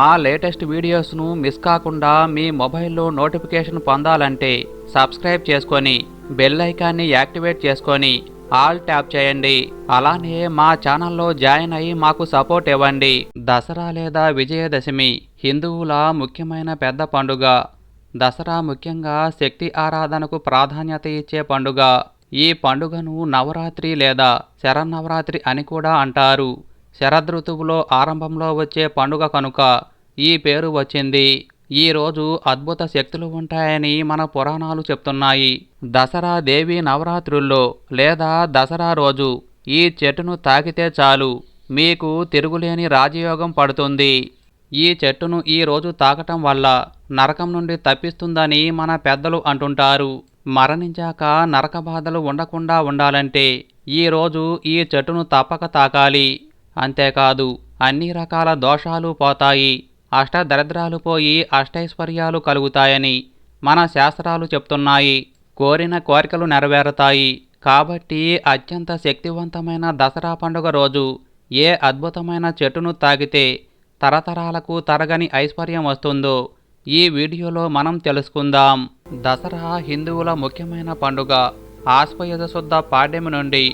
మా latest వీడియోస్ను miss కాకుండా మీ మొబైల్లో నోటిఫికేషన్ పొందాలంటే సబ్స్క్రైబ్ చేసుకొని బెల్ ఐకాన్ని యాక్టివేట్ చేసుకొని ఆల్ ట్యాప్ చేయండి. అలానే మా ఛానల్లో జాయిన్ అయ్యి మాకు సపోర్ట్ ఇవ్వండి. దసరా లేదా విజయదశమి హిందువుల ముఖ్యమైన పెద్ద పండుగ. దసరా ముఖ్యంగా శక్తి ఆరాధనకు ప్రాధాన్యత ఇచ్చే పండుగ. ఈ పండుగను నవరాత్రి లేదా శరన్నవరాత్రి అని కూడా అంటారు. శరదృతువులో ఆరంభంలో వచ్చే పండుగ కనుక ఈ పేరు వచ్చింది. ఈ రోజు అద్భుత శక్తులు ఉంటాయని మన పురాణాలు చెప్తున్నాయి. దసరా దేవి నవరాత్రుల్లో లేదా దసరా రోజు ఈ చెట్టును తాకితే చాలు. మీకు తిరుగులేని రాజయోగం పడుతుంది. ఈ చెట్టును ఈ రోజు తాకటం వల్ల నరకం నుండి తప్పిస్తుందని మన పెద్దలు అంటుంటారు. మరణించాక నరక బాధలు ఉండకుండా ఉండాలంటే ఈ రోజు ఈ చెట్టును తప్పక తాకాలి. అంతేకాదు అన్ని రకాల దోషాలు పోతాయి. అష్టదరిద్రాలు పోయి అష్టైశ్వర్యాలు కలుగుతాయని మన శాస్త్రాలు చెప్తున్నాయి. కోరిన కోరికలు నెరవేరుతాయి. కాబట్టి అత్యంత శక్తివంతమైన దసరా పండుగ రోజు ఏ అద్భుతమైన చెట్టును తాగితే తరతరాలకు తరగని ఐశ్వర్యం వస్తుందో ఈ వీడియోలో మనం తెలుసుకుందాం. దసరా హిందువుల ముఖ్యమైన పండుగ ఆశ్వయుధ శుద్ధ పాడ్యమి నుండి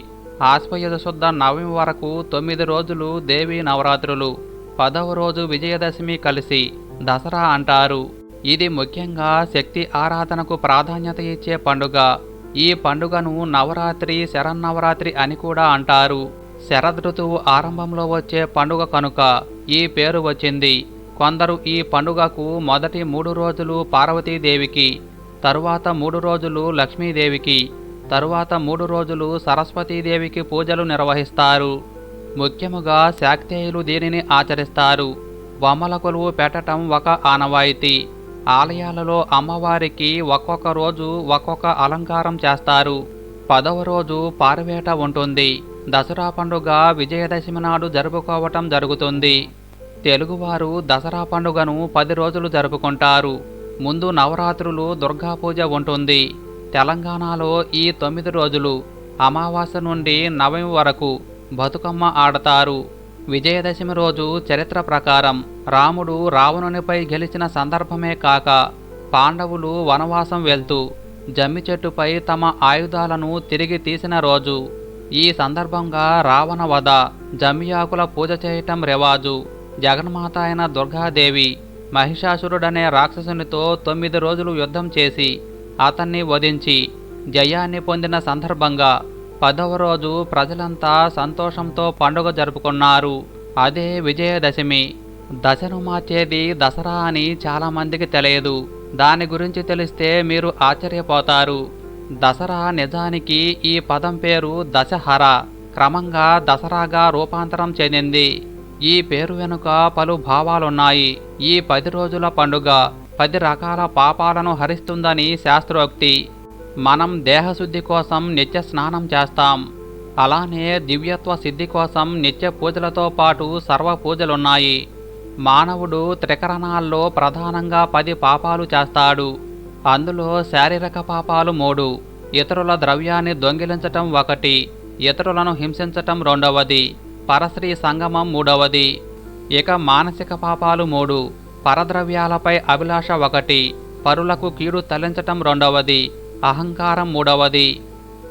ఆశ్వయుధ శుద్ధ నవమి వరకు తొమ్మిది రోజులు దేవీ నవరాత్రులు. పదవ రోజు విజయదశమి కలిసి దసరా అంటారు. ఇది ముఖ్యంగా శక్తి ఆరాధనకు ప్రాధాన్యత ఇచ్చే పండుగ. ఈ పండుగను నవరాత్రి శరన్నవరాత్రి అని కూడా అంటారు. శరదృతువు ఆరంభంలో వచ్చే పండుగ కనుక ఈ పేరు వచ్చింది. కొందరు ఈ పండుగకు మొదటి మూడు రోజులు పార్వతీదేవికి తరువాత మూడు రోజులు లక్ష్మీదేవికి తరువాత మూడు రోజులు సరస్వతీదేవికి పూజలు నిర్వహిస్తారు. ముఖ్యముగా శాక్తేయులు దీనిని ఆచరిస్తారు. బొమ్మల కొలువు పెట్టటం ఒక ఆనవాయితీ. ఆలయాలలో అమ్మవారికి ఒక్కొక్క రోజు ఒక్కొక్క అలంకారం చేస్తారు. పదవ రోజు పారవేట ఉంటుంది. దసరా పండుగ విజయదశమి నాడు జరుపుకోవటం జరుగుతుంది. తెలుగువారు దసరా పండుగను పది రోజులు జరుపుకుంటారు. ముందు నవరాత్రులు దుర్గా పూజ ఉంటుంది. తెలంగాణలో ఈ తొమ్మిది రోజులు అమావాస్య నుండి నవమి వరకు బతుకమ్మ ఆడతారు. విజయదశమి రోజు చరిత్ర ప్రకారం రాముడు రావణునిపై గెలిచిన సందర్భమే కాక పాండవులు వనవాసం వెళ్తూ జమ్మి చెట్టుపై తమ ఆయుధాలను తిరిగి తీసిన రోజు. ఈ సందర్భంగా రావణ వధ జమ్మియాకుల పూజ చేయటం రివాజు. జగన్మాత అయిన దుర్గాదేవి మహిషాసురుడనే రాక్షసునితో తొమ్మిది రోజులు యుద్ధం చేసి అతన్ని వధించి జయాన్ని పొందిన సందర్భంగా పదవ రోజు ప్రజలంతా సంతోషంతో పండుగ జరుపుకున్నారు. అదే విజయదశమి. దశను మార్చేది దసరా అని చాలామందికి తెలియదు. దాని గురించి తెలిస్తే మీరు ఆశ్చర్యపోతారు. దసరా నిజానికి ఈ పదం పేరు దశహర. క్రమంగా దసరాగా రూపాంతరం చెందింది. ఈ పేరు వెనుక పలు భావాలున్నాయి. ఈ పది రోజుల పండుగ పది రకాల పాపాలను హరిస్తుందని శాస్త్రోక్తి. మనం దేహశుద్ధి కోసం నిత్య స్నానం చేస్తాం. అలానే దివ్యత్వ సిద్ధి కోసం నిత్య పూజలతో పాటు సర్వ పూజలున్నాయి. మానవుడు త్రికరణాల్లో ప్రధానంగా పది పాపాలు చేస్తాడు. అందులో శారీరక పాపాలు మూడు ఇతరుల ద్రవ్యాన్ని దొంగిలించటం ఒకటి ఇతరులను హింసించటం రెండవది పరశ్రీ సంగమం మూడవది. ఇక మానసిక పాపాలు మూడు పరద్రవ్యాలపై అభిలాష ఒకటి పరులకు కీడు తలించటం రెండవది అహంకారం మూడవది.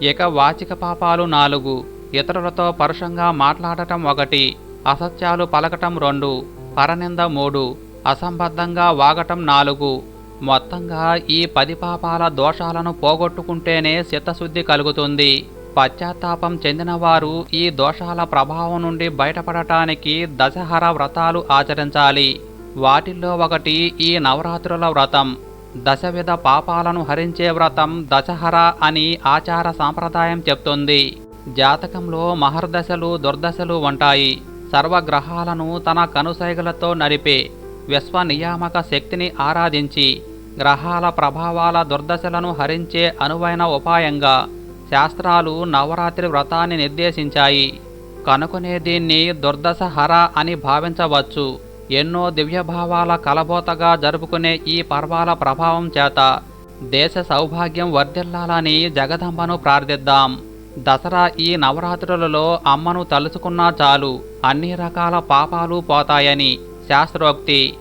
ఇక వాచిక పాపాలు నాలుగు ఇతరులతో పరుషంగా మాట్లాడటం ఒకటి అసత్యాలు పలకటం రెండు పరనింద మూడు అసంబద్ధంగా వాగటం నాలుగు. మొత్తంగా ఈ పది పాపాల దోషాలను పోగొట్టుకుంటేనే చిత్తశుద్ధి కలుగుతుంది. పశ్చాత్తాపం చెందినవారు ఈ దోషాల ప్రభావం నుండి బయటపడటానికి దశహర వ్రతాలు ఆచరించాలి. వాటిల్లో ఒకటి ఈ నవరాత్రుల వ్రతం. దశవిధ పాపాలను హరించే వ్రతం దశహర అని ఆచార సాంప్రదాయం చెప్తుంది. జాతకంలో మహర్దశలు దుర్దశలు ఉంటాయి. సర్వగ్రహాలను తన కనుసైగలతో నడిపే విశ్వనియామక శక్తిని ఆరాధించి గ్రహాల ప్రభావాల దుర్దశలను హరించే అనువైన ఉపాయంగా శాస్త్రాలు నవరాత్రి వ్రతాన్ని నిర్దేశించాయి. కనుకొనే దీన్ని దుర్దశహర అని భావించవచ్చు. ఎన్నో దివ్యభావాల కలబోతగా జరుపుకునే ఈ పర్వాల ప్రభావం చేత దేశ సౌభాగ్యం వర్ధిల్లాలని జగదంబను ప్రార్థిద్దాం. దసరా ఈ నవరాత్రులలో అమ్మను తలుచుకున్నా చాలు అన్ని రకాల పాపాలు పోతాయని శాస్త్రోక్తి.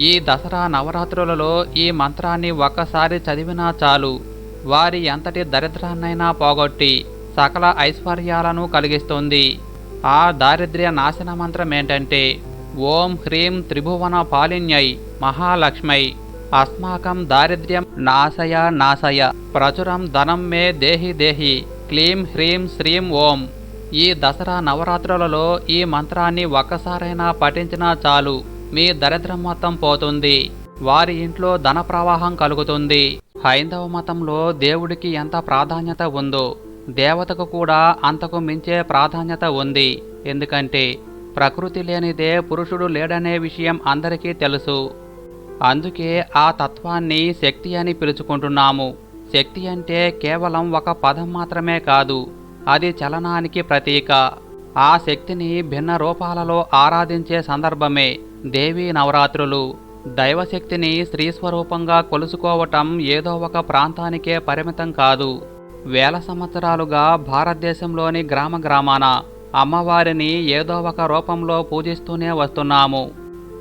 ఈ దసరా నవరాత్రులలో ఈ మంత్రాన్ని ఒక్కసారి చదివినా చాలు వారి ఎంతటి దరిద్రాన్నైనా పోగొట్టి సకల ఐశ్వర్యాలను కలిగిస్తుంది. ఆ దారిద్ర్య నాశన మంత్రం ఏంటంటే ఓం హ్రీం త్రిభువన పాలిన్యై మహాలక్ష్మై. అస్మాకం దారిద్ర్యం నాశయ నాశయ ప్రచురం ధనం మే దేహి దేహి క్లీం హ్రీం శ్రీం ఓం. ఈ దసరా నవరాత్రులలో ఈ మంత్రాన్ని ఒక్కసారైనా పఠించినా చాలు మీ దరిద్రం మొత్తం పోతుంది వారి ఇంట్లో ధన ప్రవాహం కలుగుతుంది. హైందవ మతంలో దేవుడికి ఎంత ప్రాధాన్యత ఉందో దేవతకు కూడా అంతకు మించే ప్రాధాన్యత ఉంది ఎందుకంటే ప్రకృతి లేనిదే పురుషుడు లేడనే విషయం అందరికీ తెలుసు. అందుకే ఆ తత్వాన్ని శక్తి అని పిలుచుకుంటున్నాము. శక్తి అంటే కేవలం ఒక పదం మాత్రమే కాదు అది చలనానికి ప్రతీక. ఆ శక్తిని భిన్న రూపాలలో ఆరాధించే సందర్భమే దేవీ నవరాత్రులు. దైవశక్తిని స్త్రీ స్వరూపంగా కొలుసుకోవటం ఏదో ఒక ప్రాంతానికే పరిమితం కాదు. వేల సంవత్సరాలుగా భారతదేశంలోని గ్రామ గ్రామాన అమ్మవారిని ఏదో ఒక రూపంలో పూజిస్తూనే వస్తున్నాము.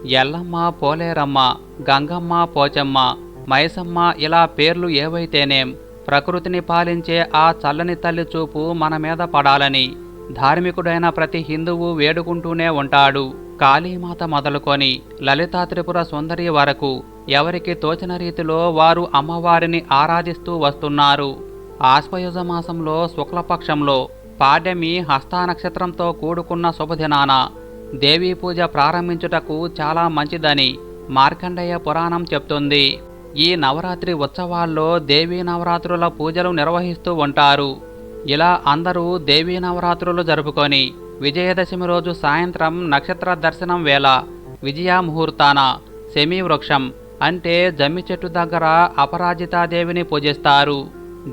ఎల్లమ్మ పోలేరమ్మ గంగమ్మ పోచమ్మ మైసమ్మ ఇలా పేర్లు ఏవైతేనేం ప్రకృతిని పాలించే ఆ చల్లని తల్లి చూపు మన మీద పడాలని ధార్మికుడైన ప్రతి హిందువు వేడుకుంటూనే ఉంటాడు. కాళీమాత మొదలుకొని లలితా త్రిపుర సుందరి వరకు ఎవరికి తోచిన రీతిలో వారు అమ్మవారిని ఆరాధిస్తూ వస్తున్నారు. ఆశ్వయుజ మాసంలో శుక్లపక్షంలో పాడ్యమి హస్తానక్షత్రంతో కూడుకున్న శుభదినాన. దేవీ పూజ ప్రారంభించుటకు చాలా మంచిదని మార్కండేయ పురాణం చెప్తుంది. ఈ నవరాత్రి ఉత్సవాల్లో దేవీ నవరాత్రుల పూజలు నిర్వహిస్తూ ఉంటారు. ఇలా అందరూ దేవీ నవరాత్రులు జరుపుకొని విజయదశమి రోజు సాయంత్రం నక్షత్ర దర్శనం వేళ విజయ ముహూర్తాన శమీ వృక్షం అంటే జమ్మి చెట్టు దగ్గర అపరాజితాదేవిని పూజిస్తారు.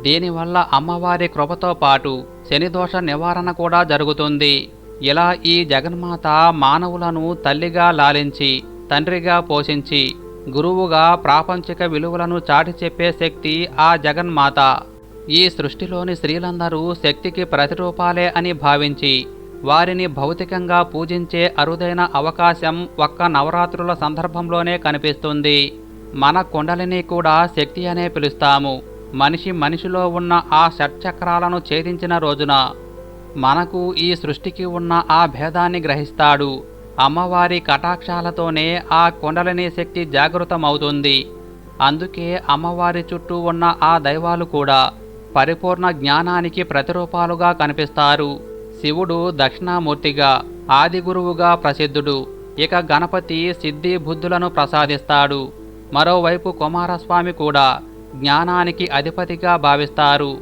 దీనివల్ల అమ్మవారి కృపతో పాటు శనిదోష నివారణ కూడా జరుగుతుంది. ఇలా ఈ జగన్మాత మానవులను తల్లిగా లాలించి తండ్రిగా పోషించి గురువుగా ప్రాపంచిక విలువలను చాటి చెప్పే శక్తి ఆ జగన్మాత. ఈ సృష్టిలోని స్త్రీలందరూ శక్తికి ప్రతిరూపాలే అని భావించి వారిని భౌతికంగా పూజించే అరుదైన అవకాశం ఒక్క నవరాత్రుల సందర్భంలోనే కనిపిస్తుంది. మన కుండలిని కూడా శక్తి అనే పిలుస్తాము. మనిషి మనిషిలో ఉన్న ఆ షట్చక్రాలను ఛేదించిన రోజున మనకు ఈ సృష్టికి ఉన్న ఆ భేదాన్ని గ్రహిస్తాడు. అమ్మవారి కటాక్షాలతోనే ఆ కుండలిని శక్తి జాగృతమవుతుంది. అందుకే అమ్మవారి చుట్టూ ఉన్న ఆ దైవాలు కూడా పరిపూర్ణ జ్ఞానానికి ప్రతిరూపాలుగా కనిపిస్తారు. శివుడు దక్షిణామూర్తిగా ఆదిగురువుగా ప్రసిద్ధుడు. ఇక గణపతి సిద్ధి బుద్ధులను ప్రసాదిస్తాడు. మరోవైపు కుమారస్వామి కూడా జ్ఞానానికి అధిపతిగా భావిస్తారు.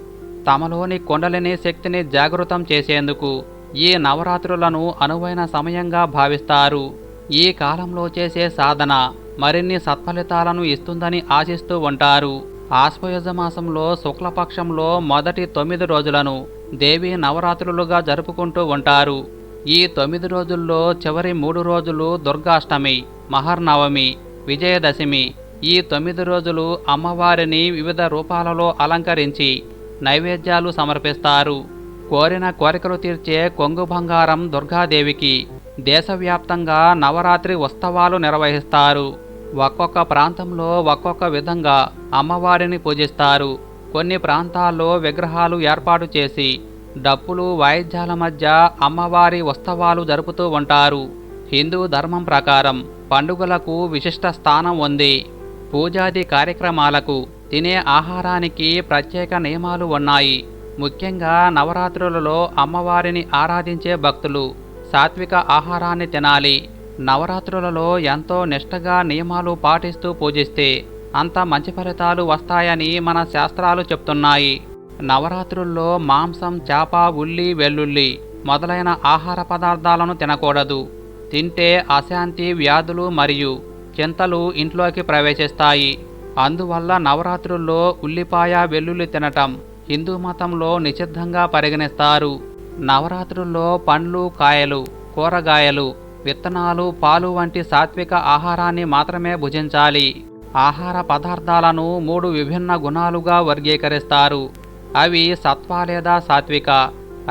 తమలోని కొండలిని శక్తిని జాగృతం చేసేందుకు ఈ నవరాత్రులను అనువైన సమయంగా భావిస్తారు. ఈ కాలంలో చేసే సాధన మరిన్ని సత్ఫలితాలను ఇస్తుందని ఆశిస్తూ ఉంటారు. ఆశ్వయుజ మాసంలో శుక్లపక్షంలో మొదటి తొమ్మిది రోజులను దేవీ నవరాత్రులుగా జరుపుకుంటూ ఉంటారు. ఈ తొమ్మిది రోజుల్లో చివరి మూడు రోజులు దుర్గాష్టమి మహర్నవమి విజయదశమి ఈ తొమ్మిది రోజులు అమ్మవారిని వివిధ రూపాలలో అలంకరించి నైవేద్యాలు సమర్పిస్తారు. కోరిన కోరికలు తీర్చే కొంగు బంగారం దుర్గాదేవికి దేశవ్యాప్తంగా నవరాత్రి ఉత్సవాలు నిర్వహిస్తారు. ఒక్కొక్క ప్రాంతంలో ఒక్కొక్క విధంగా అమ్మవారిని పూజిస్తారు. కొన్ని ప్రాంతాల్లో విగ్రహాలు ఏర్పాటు చేసి డప్పులు వాయిద్యాల మధ్య అమ్మవారి ఉత్సవాలు జరుపుతూ ఉంటారు. హిందూ ధర్మం ప్రకారం పండుగలకు విశిష్ట స్థానం ఉంది. పూజాది కార్యక్రమాలకు తినే ఆహారానికి ప్రత్యేక నియమాలు ఉన్నాయి. ముఖ్యంగా నవరాత్రులలో అమ్మవారిని ఆరాధించే భక్తులు సాత్విక ఆహారాన్ని తినాలి. నవరాత్రులలో ఎంతో నిష్టగా నియమాలు పాటిస్తూ పూజిస్తే అంత మంచి ఫలితాలు వస్తాయని మన శాస్త్రాలు చెప్తున్నాయి. నవరాత్రుల్లో మాంసం చేప ఉల్లి వెల్లుల్లి మొదలైన ఆహార పదార్థాలను తినకూడదు. తింటే అశాంతి వ్యాధులు మరియు చింతలు ఇంట్లోకి ప్రవేశిస్తాయి. అందువల్ల నవరాత్రుల్లో ఉల్లిపాయ వెల్లుల్లి తినటం హిందూ మతంలో నిషిద్ధంగా పరిగణిస్తారు. నవరాత్రుల్లో పండ్లు కాయలు కూరగాయలు విత్తనాలు పాలు వంటి సాత్విక ఆహారాన్ని మాత్రమే భుజించాలి. ఆహార పదార్థాలను మూడు విభిన్న గుణాలుగా వర్గీకరిస్తారు. అవి సత్వ లేదా సాత్విక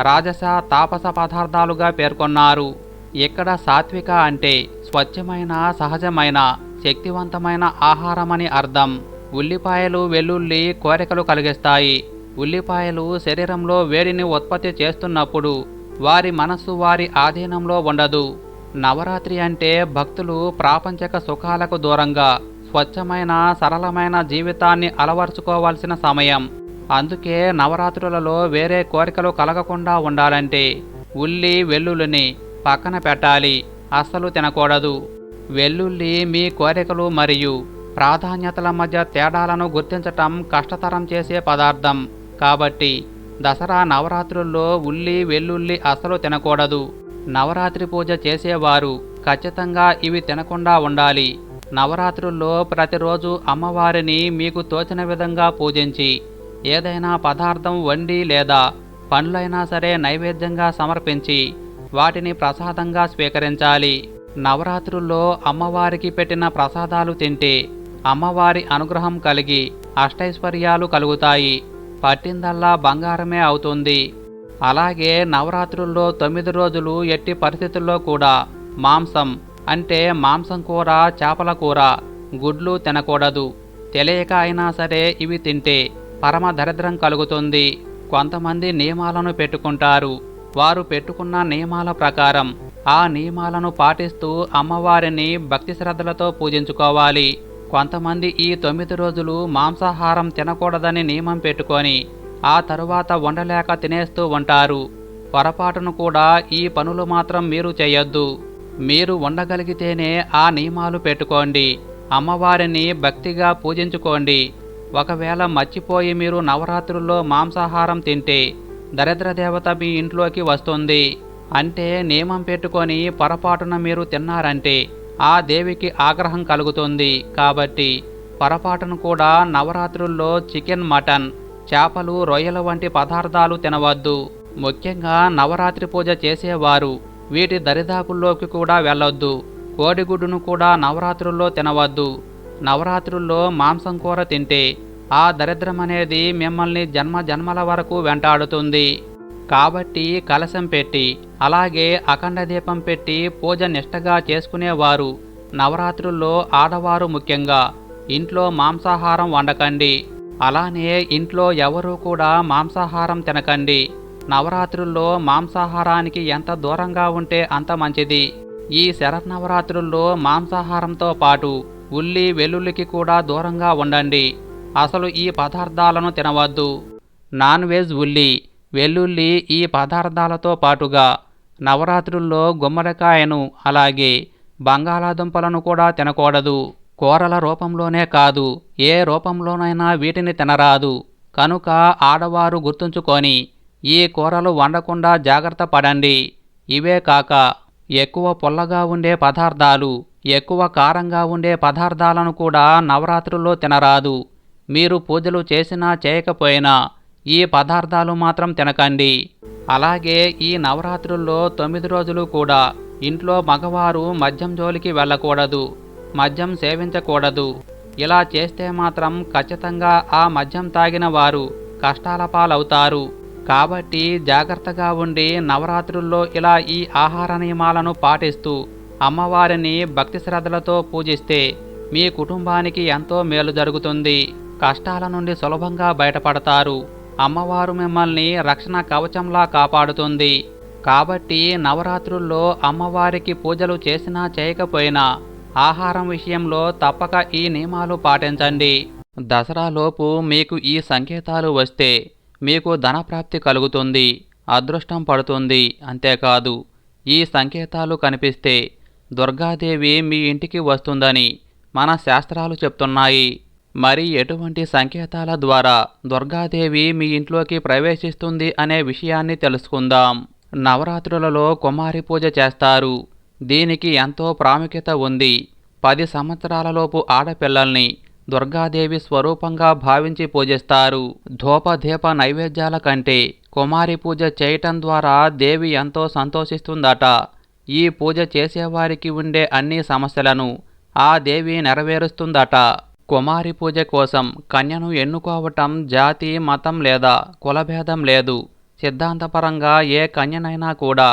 రాజస తాపస పదార్థాలుగా పేర్కొన్నారు. ఇక్కడ సాత్విక అంటే స్వచ్ఛమైన సహజమైన శక్తివంతమైన ఆహారమని అర్థం. ఉల్లిపాయలు వెల్లుల్లి కోరికలు కలిగిస్తాయి. ఉల్లిపాయలు శరీరంలో వేడిని ఉత్పత్తి చేస్తున్నప్పుడు వారి మనస్సు వారి ఆధీనంలో ఉండదు. నవరాత్రి అంటే భక్తులు ప్రాపంచక సుఖాలకు దూరంగా స్వచ్ఛమైన సరళమైన జీవితాన్ని అలవర్చుకోవాల్సిన సమయం. అందుకే నవరాత్రులలో వేరే కోరికలు కలగకుండా ఉండాలంటే ఉల్లి వెల్లుల్లిని పక్కన పెట్టాలి. అస్సలు తినకూడదు. వెల్లుల్లి మీ కోరికలు మరియు ప్రాధాన్యతల మధ్య తేడాలను గుర్తించటం కష్టతరం చేసే పదార్థం. కాబట్టి దసరా నవరాత్రుల్లో ఉల్లి వెల్లుల్లి అస్సలు తినకూడదు. నవరాత్రి పూజ చేసేవారు ఖచ్చితంగా ఇవి తినకుండా ఉండాలి. నవరాత్రుల్లో ప్రతిరోజు అమ్మవారిని మీకు తోచిన విధంగా పూజించి ఏదైనా పదార్థం వండి లేదా పండ్లైనా సరే నైవేద్యంగా సమర్పించి వాటిని ప్రసాదంగా స్వీకరించాలి. నవరాత్రుల్లో అమ్మవారికి పెట్టిన ప్రసాదాలు తింటే అమ్మవారి అనుగ్రహం కలిగి అష్టైశ్వర్యాలు కలుగుతాయి. పట్టిందల్లా బంగారమే అవుతుంది. అలాగే నవరాత్రుల్లో తొమ్మిది రోజులు ఎట్టి పరిస్థితుల్లో కూడా మాంసం అంటే మాంసం కూర చేపల కూర గుడ్లు తినకూడదు. తెలియక అయినా సరే ఇవి తింటే పరమ దరిద్రం కలుగుతుంది. కొంతమంది నియమాలను పెట్టుకుంటారు. వారు పెట్టుకున్న నియమాల ప్రకారం ఆ నియమాలను పాటిస్తూ అమ్మవారిని భక్తి శ్రద్ధలతో పూజించుకోవాలి. కొంతమంది ఈ తొమ్మిది రోజులు మాంసాహారం తినకూడదని నియమం పెట్టుకొని ఆ తరువాత వండలేక తినేస్తూ ఉంటారు. పొరపాటును కూడా ఈ పనులు మాత్రం మీరు చేయొద్దు. మీరు ఉండగలిగితేనే ఆ నియమాలు పెట్టుకోండి. అమ్మవారిని భక్తిగా పూజించుకోండి. ఒకవేళ మర్చిపోయి మీరు నవరాత్రుల్లో మాంసాహారం తింటే దరిద్ర దేవత మీ ఇంట్లోకి వస్తుంది. అంటే నియమం పెట్టుకొని పొరపాటున మీరు తిన్నారంటే ఆ దేవికి ఆగ్రహం కలుగుతుంది. కాబట్టి పొరపాటును కూడా నవరాత్రుల్లో చికెన్ మటన్ చేపలు రొయ్యల వంటి పదార్థాలు తినవద్దు. ముఖ్యంగా నవరాత్రి పూజ చేసేవారు వీటి దరిదాపుల్లోకి కూడా వెళ్ళొద్దు. కోడిగుడ్డును కూడా నవరాత్రుల్లో తినవద్దు. నవరాత్రుల్లో మాంసం కూర తింటే ఆ దరిద్రం అనేది మిమ్మల్ని జన్మ జన్మల వరకు వెంటాడుతుంది. కాబట్టి కలశం పెట్టి అలాగే అఖండ దీపం పెట్టి పూజ నిష్టగా చేసుకునేవారు. నవరాత్రుల్లో ఆడవారు ముఖ్యంగా. ఇంట్లో మాంసాహారం వండకండి. అలానే ఇంట్లో ఎవరూ కూడా మాంసాహారం తినకండి. నవరాత్రుల్లో మాంసాహారానికి ఎంత దూరంగా ఉంటే అంత మంచిది. ఈ శరన్నవరాత్రుల్లో మాంసాహారంతో పాటు ఉల్లి వెల్లుల్లికి కూడా దూరంగా ఉండండి. అసలు ఈ పదార్థాలను తినవద్దు. నాన్ వెజ్ ఉల్లి వెల్లుల్లి ఈ పదార్థాలతో పాటుగా నవరాత్రుల్లో గుమ్మడికాయను అలాగే బంగాళాదుంపలను కూడా తినకూడదు. కూరల రూపంలోనే కాదు ఏ రూపంలోనైనా వీటిని తినరాదు. కనుక ఆడవారు గుర్తుంచుకొని ఈ కూరలు వండకుండా జాగ్రత్త పడండి. ఇవే కాక ఎక్కువ పుల్లగా ఉండే పదార్థాలు ఎక్కువ కారంగా ఉండే పదార్థాలను కూడా నవరాత్రుల్లో తినరాదు. మీరు పూజలు చేసినా చేయకపోయినా ఈ పదార్థాలు మాత్రం తినకండి. అలాగే ఈ నవరాత్రుల్లో తొమ్మిది రోజులు కూడా ఇంట్లో మగవారు మద్యం జోలికి వెళ్ళకూడదు మద్యం సేవించకూడదు. ఇలా చేస్తే మాత్రం ఖచ్చితంగా ఆ మద్యం తాగిన వారు కష్టాల పాలవుతారు. కాబట్టి జాగ్రత్తగా ఉండి నవరాత్రుల్లో ఇలా ఈ ఆహార నియమాలను పాటిస్తూ అమ్మవారిని భక్తి శ్రద్ధలతో పూజిస్తే మీ కుటుంబానికి ఎంతో మేలు జరుగుతుంది. కష్టాల నుండి సులభంగా బయటపడతారు. అమ్మవారు మిమ్మల్ని రక్షణ కవచంలా కాపాడుతుంది. కాబట్టి నవరాత్రుల్లో అమ్మవారికి పూజలు చేసినా చేయకపోయినా ఆహారం విషయంలో తప్పక ఈ నియమాలు పాటించండి. దసరాలోపు మీకు ఈ సంకేతాలు వస్తే మీకు ధనప్రాప్తి కలుగుతుంది అదృష్టం పడుతుంది అంతేకాదు. ఈ సంకేతాలు కనిపిస్తే దుర్గాదేవి మీ ఇంటికి వస్తుందని మన శాస్త్రాలు చెప్తున్నాయి. మరి ఎటువంటి సంకేతాల ద్వారా దుర్గాదేవి మీ ఇంట్లోకి ప్రవేశిస్తుంది అనే విషయాన్ని తెలుసుకుందాం. నవరాత్రులలో కుమారి పూజ చేస్తారు. దీనికి ఎంతో ప్రాముఖ్యత ఉంది. పది సంవత్సరాలలోపు ఆడపిల్లల్ని దుర్గాదేవి స్వరూపంగా భావించి పూజిస్తారు. ధూపదీప నైవేద్యాల కంటే కుమారి పూజ చేయటం ద్వారా దేవి ఎంతో సంతోషిస్తుందట. ఈ పూజ చేసేవారికి ఉండే అన్ని సమస్యలను ఆ దేవి నెరవేరుస్తుందట. కుమారి పూజ కోసం కన్యను ఎన్నుకోవటం జాతి మతం లేదా కులభేదం లేదు. సిద్ధాంతపరంగా ఏ కన్యనైనా కూడా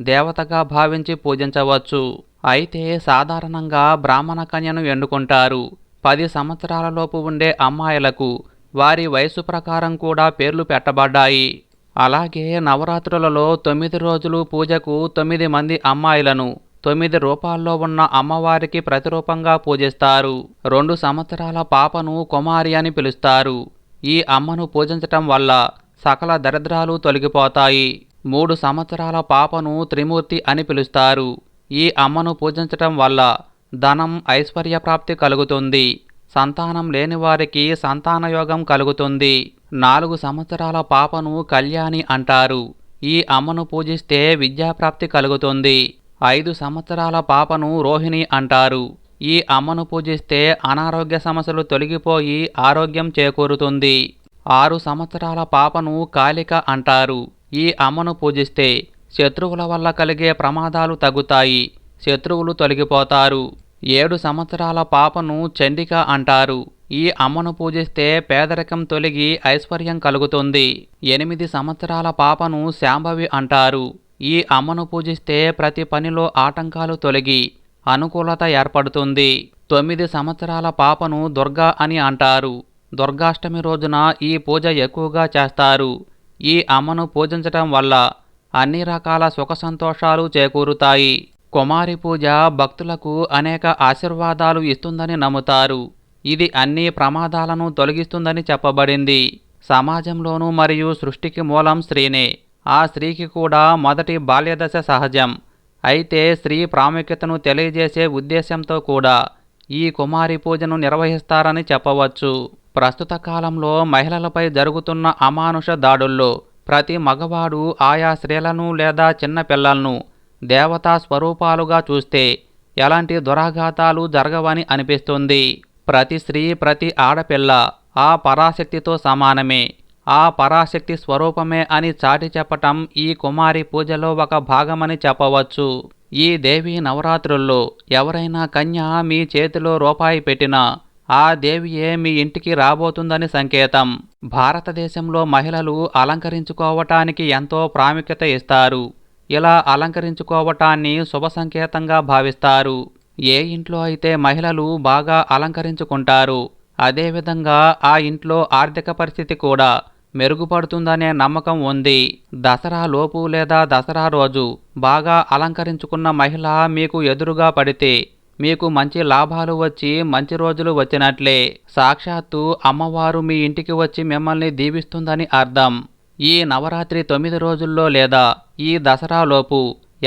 దేవతగా భావించి పూజించవచ్చు. అయితే సాధారణంగా బ్రాహ్మణ కన్యను ఎన్నుకుంటారు. పది సంవత్సరాలలోపు ఉండే అమ్మాయిలకు వారి వయసు ప్రకారం కూడా పేర్లు పెట్టబడ్డాయి. అలాగే నవరాత్రులలో తొమ్మిది రోజులు పూజకు తొమ్మిది మంది అమ్మాయిలను తొమ్మిది రూపాల్లో ఉన్న అమ్మవారికి ప్రతిరూపంగా పూజిస్తారు. రెండు సంవత్సరాల పాపను కుమారి అని పిలుస్తారు. ఈ అమ్మను పూజించటం వల్ల సకల దరిద్రాలు తొలగిపోతాయి. మూడు సంవత్సరాల పాపను త్రిమూర్తి అని పిలుస్తారు. ఈ అమ్మను పూజించటం వల్ల ధనం ఐశ్వర్య ప్రాప్తి కలుగుతుంది. సంతానం లేని వారికి సంతానయోగం కలుగుతుంది. నాలుగు సంవత్సరాల పాపను కళ్యాణి అంటారు. ఈ అమ్మను పూజిస్తే విద్యాప్రాప్తి కలుగుతుంది. ఐదు సంవత్సరాల పాపను రోహిణి అంటారు. ఈ అమ్మను పూజిస్తే అనారోగ్య సమస్యలు తొలగిపోయి ఆరోగ్యం చేకూరుతుంది. ఆరు సంవత్సరాల పాపను కాళిక అంటారు. ఈ అమ్మను పూజిస్తే శత్రువుల వల్ల కలిగే ప్రమాదాలు తగ్గుతాయి. శత్రువులు తొలగిపోతారు. ఏడు సంవత్సరాల పాపను చండిక అంటారు. ఈ అమ్మను పూజిస్తే పేదరికం తొలగి ఐశ్వర్యం కలుగుతుంది. ఎనిమిది సంవత్సరాల పాపను శాంభవి అంటారు. ఈ అమ్మను పూజిస్తే ప్రతి పనిలో ఆటంకాలు తొలగి అనుకూలత ఏర్పడుతుంది. తొమ్మిది సంవత్సరాల పాపను దుర్గా అని అంటారు. దుర్గాష్టమి రోజున ఈ పూజ ఎక్కువగా చేస్తారు. ఈ అమ్మను పూజించటం వల్ల అన్ని రకాల సుఖ సంతోషాలు చేకూరుతాయి. కుమారి పూజ భక్తులకు అనేక ఆశీర్వాదాలు ఇస్తుందని నమ్ముతారు. ఇది అన్ని ప్రమాదాలను తొలగిస్తుందని చెప్పబడింది. సమాజంలోనూ మరియు సృష్టికి మూలం స్త్రీనే. ఆ స్త్రీకి కూడా మొదటి బాల్యదశ సహజం. అయితే స్త్రీ ప్రాముఖ్యతను తెలియజేసే ఉద్దేశంతో కూడా ఈ కుమారి పూజను నిర్వహిస్తారని చెప్పవచ్చు. ప్రస్తుత కాలంలో మహిళలపై జరుగుతున్న అమానుష దాడుల్లో ప్రతి మగవాడు ఆయా స్త్రీలను లేదా చిన్న పిల్లలను దేవతా స్వరూపాలుగా చూస్తే ఎలాంటి దురాఘాతాలు జరగవని అనిపిస్తుంది. ప్రతి స్త్రీ ప్రతి ఆడపిల్ల ఆ పరాశక్తితో సమానమే. ఆ పరాశక్తి స్వరూపమే అని చాటి చెప్పటం ఈ కుమారి పూజలో ఒక భాగమని చెప్పవచ్చు. ఈ దేవి నవరాత్రుల్లో ఎవరైనా కన్య మీ చేతిలో రూపాయి పెట్టినా ఆ దేవియే మీ ఇంటికి రాబోతుందని సంకేతం. భారతదేశంలో మహిళలు అలంకరించుకోవటానికి ఎంతో ప్రాముఖ్యత ఇస్తారు. ఇలా అలంకరించుకోవటాన్ని శుభ సంకేతంగా భావిస్తారు. ఏ ఇంట్లో అయితే మహిళలు బాగా అలంకరించుకుంటారు అదేవిధంగా ఆ ఇంట్లో ఆర్థిక పరిస్థితి కూడా మెరుగుపడుతుందనే నమ్మకం ఉంది. దసరా లోపు లేదా దసరా రోజు బాగా అలంకరించుకున్న మహిళ మీకు ఎదురుగా పడితే మీకు మంచి లాభాలు వచ్చి మంచి రోజులు వచ్చినట్లే. సాక్షాత్తు అమ్మవారు మీ ఇంటికి వచ్చి మిమ్మల్ని దీవిస్తుందని అర్థం. ఈ నవరాత్రి తొమ్మిది రోజుల్లో లేదా ఈ దసరాలోపు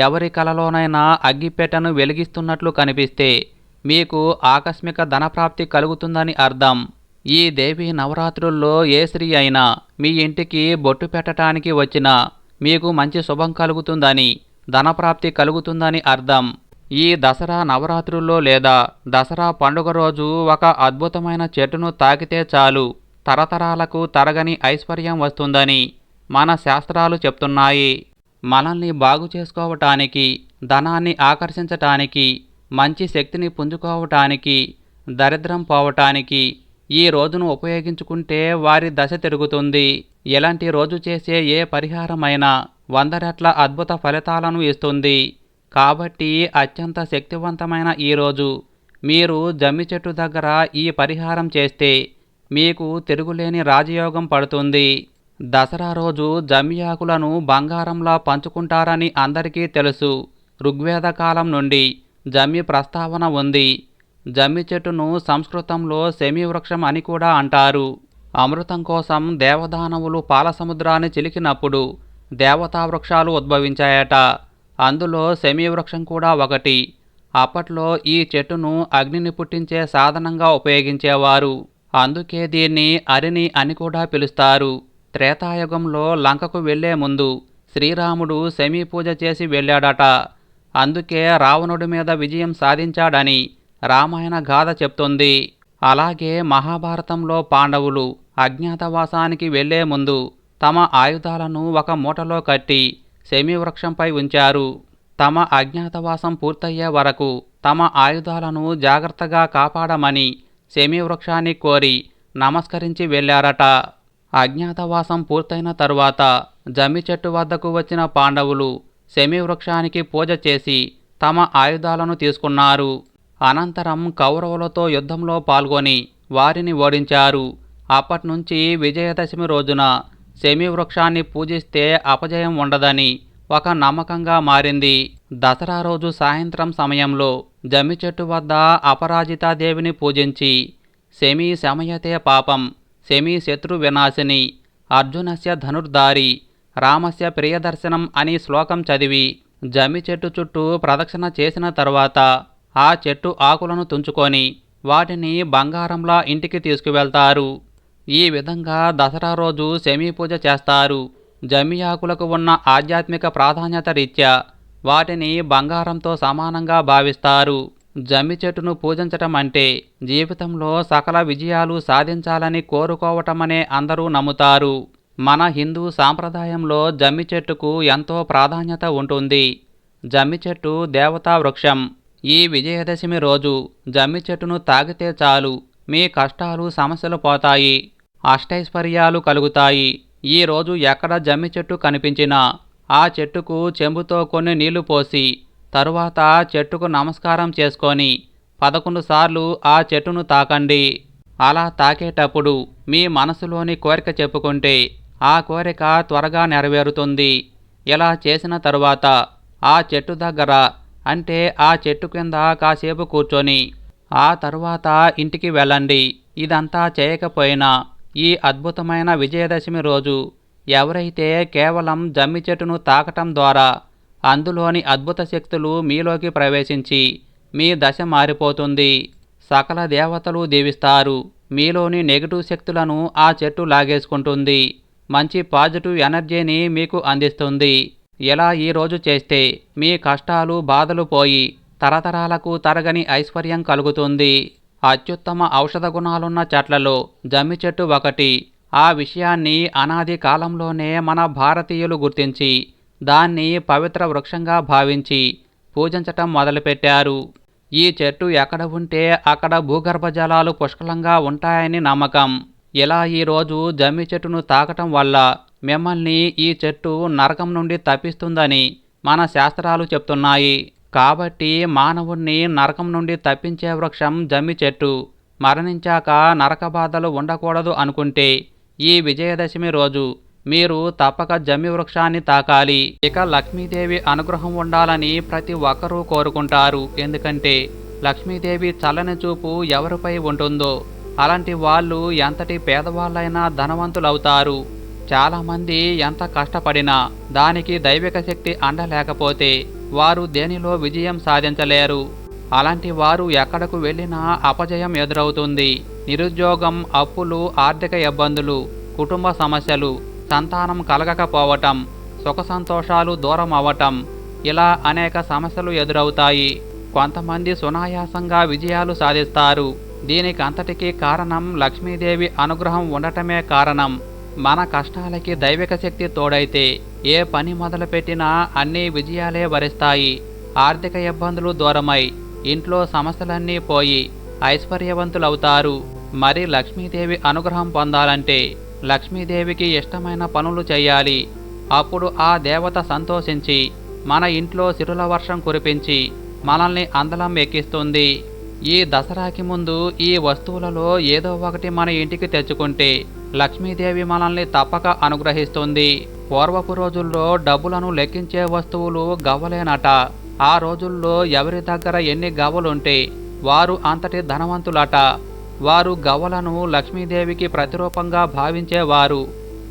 ఎవరి కలలోనైనా అగ్గిపెట్టను వెలిగిస్తున్నట్లు కనిపిస్తే మీకు ఆకస్మిక ధనప్రాప్తి కలుగుతుందని అర్థం. ఈ దేవి నవరాత్రుల్లో ఏ స్త్రీ అయినా మీ ఇంటికి బొట్టు పెట్టడానికి వచ్చినా మీకు మంచి శుభం కలుగుతుందని ధనప్రాప్తి కలుగుతుందని అర్థం. ఈ దసరా నవరాత్రుల్లో లేదా దసరా పండుగ రోజు ఒక అద్భుతమైన చెట్టును తాకితే చాలు తరతరాలకు తరగని ఐశ్వర్యం వస్తుందని మన శాస్త్రాలు చెప్తున్నాయి. మనల్ని బాగు చేసుకోవటానికి ధనాన్ని ఆకర్షించటానికి మంచి శక్తిని పుంజుకోవటానికి దరిద్రం పోవటానికి ఈ రోజును ఉపయోగించుకుంటే వారి దశ తిరుగుతుంది. ఎలాంటి రోజు చేసే ఏ పరిహారమైనా వంద రెట్ల అద్భుత ఫలితాలను ఇస్తుంది. కాబట్టి అత్యంత శక్తివంతమైన ఈ రోజు. మీరు జమ్మి చెట్టు దగ్గర ఈ పరిహారం చేస్తే మీకు తిరుగులేని రాజయోగం పడుతుంది. దసరా రోజు జమ్మి ఆకులను బంగారంలా పంచుకుంటారని అందరికీ తెలుసు. ఋగ్వేద కాలం నుండి జమ్మి ప్రస్తావన ఉంది. జమ్మి చెట్టును సంస్కృతంలో సెమి వృక్షం అని కూడా అంటారు. అమృతం కోసం దేవదానవులు పాలసముద్రాన్ని చిలికినప్పుడు దేవతా వృక్షాలు ఉద్భవించాయట. అందులో సెమి వృక్షం కూడా ఒకటి. అప్పట్లో ఈ చెట్టును అగ్నిని పుట్టించే సాధనంగా ఉపయోగించేవారు. అందుకే దీన్ని అరిని అని కూడా పిలుస్తారు. త్రేతాయుగంలో లంకకు వెళ్ళే ముందు శ్రీరాముడు శమీ పూజ చేసి వెళ్ళాడట. అందుకే రావణుడి మీద విజయం సాధించాడని రామాయణ గాథ చెప్తుంది. అలాగే మహాభారతంలో పాండవులు అజ్ఞాతవాసానికి వెళ్ళే ముందు తమ ఆయుధాలను ఒక మూటలో కట్టి శమీ వృక్షంపై ఉంచారు. తమ అజ్ఞాతవాసం పూర్తయ్యే వరకు తమ ఆయుధాలను జాగ్రత్తగా కాపాడమని శమీ వృక్షాన్ని కోరి నమస్కరించి వెళ్ళారట అజ్ఞాతవాసం పూర్తయిన తరువాత జమ్మి చెట్టు వద్దకు వచ్చిన పాండవులు శమీ వృక్షానికి పూజ చేసి తమ ఆయుధాలను తీసుకున్నారు. అనంతరం కౌరవులతో యుద్ధంలో పాల్గొని వారిని ఓడించారు. అప్పటినుంచి విజయదశమి రోజున శమి వృక్షాన్ని పూజిస్తే అపజయం ఉండదని ఒక నమ్మకంగా మారింది. దసరా రోజు సాయంత్రం సమయంలో జమ్మి చెట్టు వద్ద అపరాజితాదేవిని పూజించి శమి శమయతే పాపం శమి శత్రు వినాశిని అర్జునస్య ధనుర్ధారి రామస్య ప్రియదర్శనం అని శ్లోకం చదివి జమ్మి చెట్టు చుట్టూ ప్రదక్షిణ చేసిన తర్వాత ఆ చెట్టు ఆకులను తుంచుకొని వాటిని బంగారంలా ఇంటికి తీసుకువెళ్తారు. ఈ విధంగా దసరా రోజు శమీ పూజ చేస్తారు. జమ్మి ఆకులకు ఉన్న ఆధ్యాత్మిక ప్రాధాన్యత రీత్యా వాటిని బంగారంతో సమానంగా భావిస్తారు. జమ్మి చెట్టును పూజించటం అంటే జీవితంలో సకల విజయాలు సాధించాలని కోరుకోవటమనే అందరూ నమ్ముతారు. మన హిందూ సాంప్రదాయంలో జమ్మి చెట్టుకు ఎంతో ప్రాధాన్యత ఉంటుంది. జమ్మి చెట్టు దేవతా వృక్షం. ఈ విజయదశమి రోజు జమ్మి చెట్టును తాగితే చాలు. మీ కష్టాలు సమస్యలు పోతాయి. అష్టైశ్వర్యాలు కలుగుతాయి. ఈ రోజు ఎక్కడ జమ్మి చెట్టు కనిపించినా ఆ చెట్టుకు చెంబుతో కొన్ని నీళ్ళు పోసి తరువాత చెట్టుకు నమస్కారం చేసుకొని పదకొండు సార్లు ఆ చెట్టును తాకండి. అలా తాకేటప్పుడు మీ మనసులోని కోరిక చెప్పుకుంటే ఆ కోరిక త్వరగా నెరవేరుతుంది. ఇలా చేసిన తరువాత ఆ చెట్టు దగ్గర అంటే ఆ చెట్టు కింద కాసేపు కూర్చొని ఆ తరువాత ఇంటికి వెళ్ళండి. ఇదంతా చేయకపోయినా ఈ అద్భుతమైన విజయదశమి రోజు ఎవరైతే కేవలం జమ్మి చెట్టును తాకటం ద్వారా అందులోని అద్భుత శక్తులు మీలోకి ప్రవేశించి మీ దశ మారిపోతుంది. సకల దేవతలు దీవిస్తారు. మీలోని నెగిటివ్ శక్తులను ఆ చెట్టు లాగేసుకుంటుంది. మంచి పాజిటివ్ ఎనర్జీని మీకు అందిస్తుంది. ఇలా ఈ రోజు చేస్తే మీ కష్టాలు బాధలు పోయి తరతరాలకు తరగని ఐశ్వర్యం కలుగుతుంది. అత్యుత్తమ ఔషధ గుణాలున్న చెట్లలో జమ్మి చెట్టు ఒకటి. ఆ విషయాన్ని అనాది కాలంలోనే మన భారతీయులు గుర్తించి దాన్ని పవిత్ర వృక్షంగా భావించి పూజించటం మొదలుపెట్టారు. ఈ చెట్టు ఎక్కడ ఉంటే అక్కడ భూగర్భ జలాలు పుష్కలంగా ఉంటాయని నమ్మకం. ఇలా ఈరోజు జమ్మి చెట్టును తాకటం వల్ల మిమ్మల్ని ఈ చెట్టు నరకం నుండి తప్పిస్తుందని మన శాస్త్రాలు చెప్తున్నాయి. కాబట్టి మానవుణ్ణి నరకం నుండి తప్పించే వృక్షం జమ్మి చెట్టు. మరణించాక నరక బాధలు ఉండకూడదు అనుకుంటే ఈ విజయదశమి రోజు మీరు తప్పక జమ్మి వృక్షాన్ని తాకాలి. ఇక లక్ష్మీదేవి అనుగ్రహం ఉండాలని ప్రతి ఒక్కరూ కోరుకుంటారు. ఎందుకంటే లక్ష్మీదేవి చల్లని చూపు ఎవరిపై ఉంటుందో అలాంటి వాళ్ళు ఎంతటి పేదవాళ్ళైనా ధనవంతులవుతారు. చాలామంది ఎంత కష్టపడినా దానికి దైవిక శక్తి అండలేకపోతే వారు దేనిలో విజయం సాధించలేరు. అలాంటి వారు ఎక్కడకు వెళ్ళినా అపజయం ఎదురవుతుంది. నిరుద్యోగం అప్పులు ఆర్థిక ఇబ్బందులు కుటుంబ సమస్యలు సంతానం కలగకపోవటం సుఖ సంతోషాలు దూరం అవ్వటం ఇలా అనేక సమస్యలు ఎదురవుతాయి. కొంతమంది సునాయాసంగా విజయాలు సాధిస్తారు. దీనికి అంతటికీ కారణం లక్ష్మీదేవి అనుగ్రహం ఉండటమే కారణం. మన కష్టాలకి దైవిక శక్తి తోడైతే ఏ పని మొదలుపెట్టినా అన్ని విజయాలే వరిస్తాయి. ఆర్థిక ఇబ్బందులు దూరమై ఇంట్లో సమస్యలన్నీ పోయి ఐశ్వర్యవంతులవుతారు. మరి లక్ష్మీదేవి అనుగ్రహం పొందాలంటే లక్ష్మీదేవికి ఇష్టమైన పనులు చేయాలి అప్పుడు ఆ దేవత సంతోషించి మన ఇంట్లో సిరుల వర్షం కురిపించి మనల్ని అందలం ఎక్కిస్తుంది. ఈ దసరాకి ముందు ఈ వస్తువులలో ఏదో ఒకటి మన ఇంటికి తెచ్చుకుంటే లక్ష్మీదేవి మనల్ని తప్పక అనుగ్రహిస్తుంది. పూర్వపు రోజుల్లో డబ్బులను లెక్కించే వస్తువులు గవ్వలేనట. ఆ రోజుల్లో ఎవరి దగ్గర ఎన్ని గవ్వలుంటే వారు అంతటి ధనవంతులట. వారు గవ్వలను లక్ష్మీదేవికి ప్రతిరూపంగా భావించేవారు.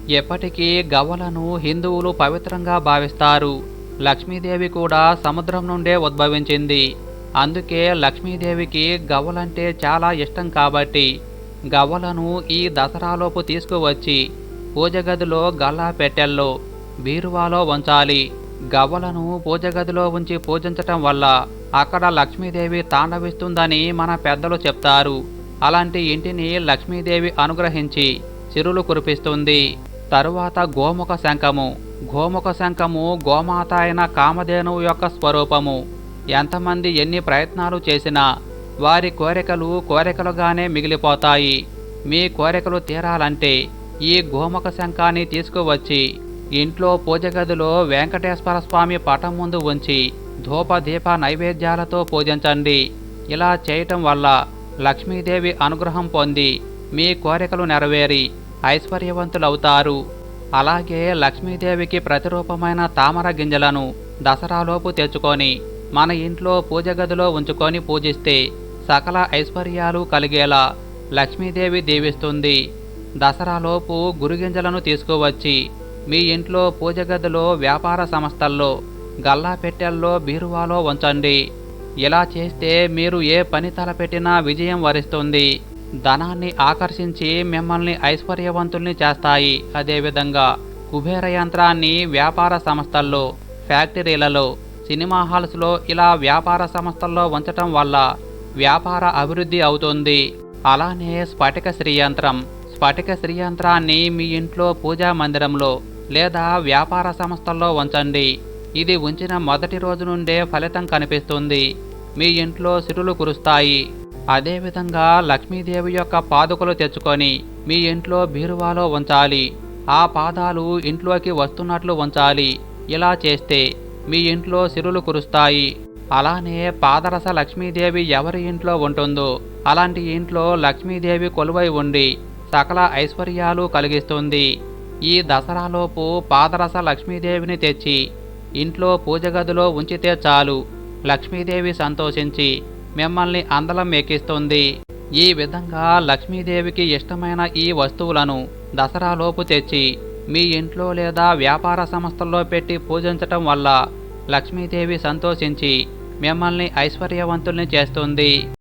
ఎప్పటికీ గవ్వలను హిందువులు పవిత్రంగా భావిస్తారు. లక్ష్మీదేవి కూడా సముద్రం నుండే ఉద్భవించింది. అందుకే లక్ష్మీదేవికి గవ్వలంటే చాలా ఇష్టం కాబట్టి గవ్వలను ఈ దసరాలోపు తీసుకువచ్చి పూజ గదిలో గల్లా పెట్టెల్లో బీరువాలో ఉంచాలి. గవ్వలను పూజగదిలో ఉంచి పూజించటం వల్ల అక్కడ లక్ష్మీదేవి తాండవిస్తుందని మన పెద్దలు చెప్తారు. అలాంటి ఇంటిని లక్ష్మీదేవి అనుగ్రహించి చిరులు కురిపిస్తుంది. తరువాత గోముఖ శంఖము. గోముఖ శంఖము గోమాత అయిన కామధేనువు యొక్క స్వరూపము. ఎంతమంది ఎన్ని ప్రయత్నాలు చేసినా వారి కోరికలు కోరికలుగానే మిగిలిపోతాయి. మీ కోరికలు తీరాలంటే ఈ గోముఖ శంఖాన్ని తీసుకువచ్చి ఇంట్లో పూజ గదిలో వెంకటేశ్వర స్వామి పటం ముందు ఉంచి ధూపదీప నైవేద్యాలతో పూజించండి. ఇలా చేయటం వల్ల లక్ష్మీదేవి అనుగ్రహం పొంది మీ కోరికలు నెరవేరి ఐశ్వర్యవంతులవుతారు. అలాగే లక్ష్మీదేవికి ప్రతిరూపమైన తామర గింజలను దసరాలోపు తెచ్చుకొని మన ఇంట్లో పూజ గదిలో ఉంచుకొని పూజిస్తే సకల ఐశ్వర్యాలు కలిగేలా లక్ష్మీదేవి దీవిస్తుంది. దసరాలోపు గురుగింజలను తీసుకువచ్చి మీ ఇంట్లో పూజ గదిలో వ్యాపార సంస్థల్లో గల్లా పెట్టెల్లో బీరువాలో ఉంచండి. ఇలా చేస్తే మీరు ఏ పని తలపెట్టినా విజయం వరిస్తుంది. ధనాన్ని ఆకర్షించి మిమ్మల్ని ఐశ్వర్యవంతుల్ని చేస్తాయి. అదేవిధంగా కుబేర యంత్రాన్ని వ్యాపార సంస్థల్లో ఫ్యాక్టరీలలో సినిమా హాల్స్లో ఇలా వ్యాపార సంస్థల్లో ఉంచటం వల్ల వ్యాపార అభివృద్ధి అవుతుంది. అలానే స్ఫటిక శ్రీయంత్రం. స్ఫటిక శ్రీయంత్రాన్ని మీ ఇంట్లో పూజా మందిరంలో లేదా వ్యాపార సంస్థల్లో ఉంచండి. ఇది ఉంచిన మొదటి రోజు నుండే ఫలితం కనిపిస్తుంది. మీ ఇంట్లో సిరులు కురుస్తాయి. అదేవిధంగా లక్ష్మీదేవి యొక్క పాదుకలు తెచ్చుకొని మీ ఇంట్లో బీరువాలో ఉంచాలి. ఆ పాదాలు ఇంట్లోకి వస్తున్నట్లు ఉంచాలి. ఇలా చేస్తే మీ ఇంట్లో సిరులు కురుస్తాయి. అలానే పాదరస లక్ష్మీదేవి ఎవరి ఇంట్లో ఉంటుందో అలాంటి ఇంట్లో లక్ష్మీదేవి కొలువై ఉండి సకల ఐశ్వర్యాలు కలిగిస్తుంది. ఈ దసరాలోపు పాదరస లక్ష్మీదేవిని తెచ్చి ఇంట్లో పూజ గదిలో ఉంచితే చాలు. లక్ష్మీదేవి సంతోషించి మిమ్మల్ని అందలం ఎక్కిస్తుంది. ఈ విధంగా లక్ష్మీదేవికి ఇష్టమైన ఈ వస్తువులను దసరాలోపు తెచ్చి మీ ఇంట్లో లేదా వ్యాపార సంస్థల్లో పెట్టి పూజించటం వల్ల లక్ష్మీదేవి సంతోషించి మిమ్మల్ని ఐశ్వర్యవంతుల్ని చేస్తుంది.